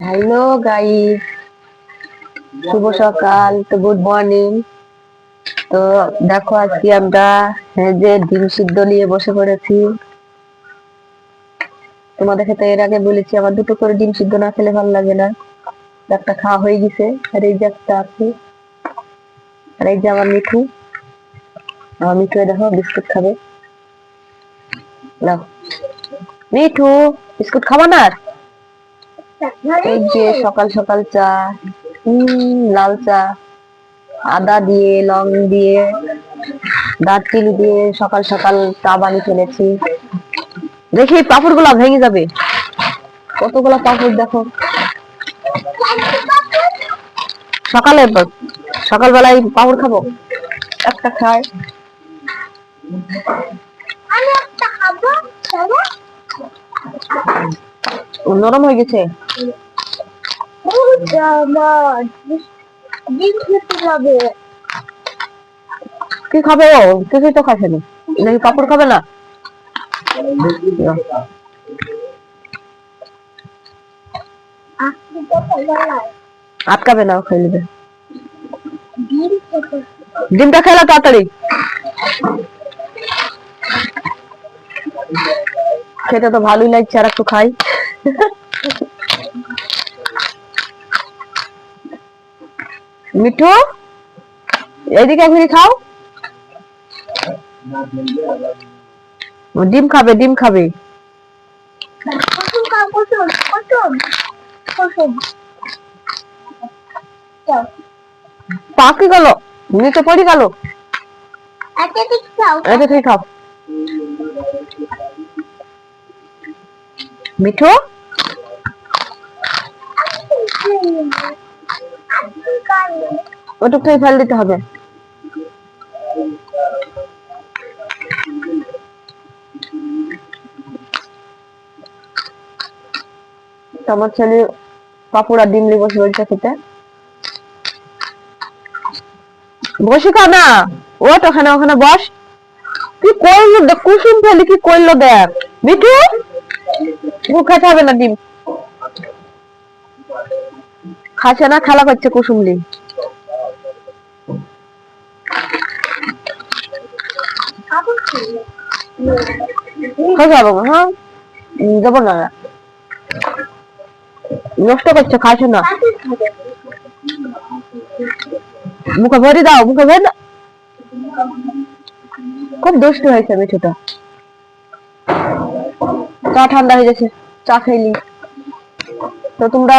Hello guys, শুভ সকাল, তো good morning. তো দেখো আজকে আমরা যে ডিম সিদ্ধ নিয়ে বসে পড়েছি। তোমাদেরকে তো এর আগে বলেছি, আমার দুটো করে ডিম সিদ্ধ না খেলে ভালো লাগে না। একটা খাওয়া হয়ে গেছে, আর এই যে একটা আছে। আর এই যে আমার মিঠু। আমার মিঠু দেখো, বিস্কুট খাবে। নাও। মিঠু, বিস্কুট খাবা না? এই যে সকাল সকাল চা উম, লাল চা আদা দিয়ে লং দিয়ে দারচিনি দিয়ে সকাল সকাল চা বানিয়ে ফেলেছি। দেখি পাপড়গুলা ভেঙে যাবে। কতগুলা পাপড় দেখো। সকালে সকালবেলায় পাপড় খাব। একটা খায় নরম হয়ে গেছে। কি খাবে ও? কিছুই তো খাচ্ছে না। নাকি পাপড় খাবে না? আটকাবে না খেয়ে নেবে। ডিমটা খেলা তাড়াতাড়ি। খেতে তো ভালোই লাগছে, আর একটু খাই। মিঠু এইদিকে একদিকে খাও। ডিম খাবে ডিম খাবে। গেল? নিচে পড়ে গেল। খাও। মিঠু? ওটুকটাই ফেল দিতে হবে। আমার ছেলে পাপুড়া ডিম নিয়ে বসে বলছে খেতে। বসে খা না। ওট ওখানে ওখানে বস। কি করল? কুসুম ফেলে কি করল দেখ। মিঠু? ও খেতে হবে না ডিম। খাচ্ছে না, খেলা করছে কুসুমলি। হ্যাঁ? নষ্ট করছে, খাচ্ছে না। মুখে ভরে দাও, মুখে ভরে খুব দুষ্ট হয়েছে মিঠুটা। চা ঠান্ডা হয়ে গেছে, চা খাইলি। তো তোমরা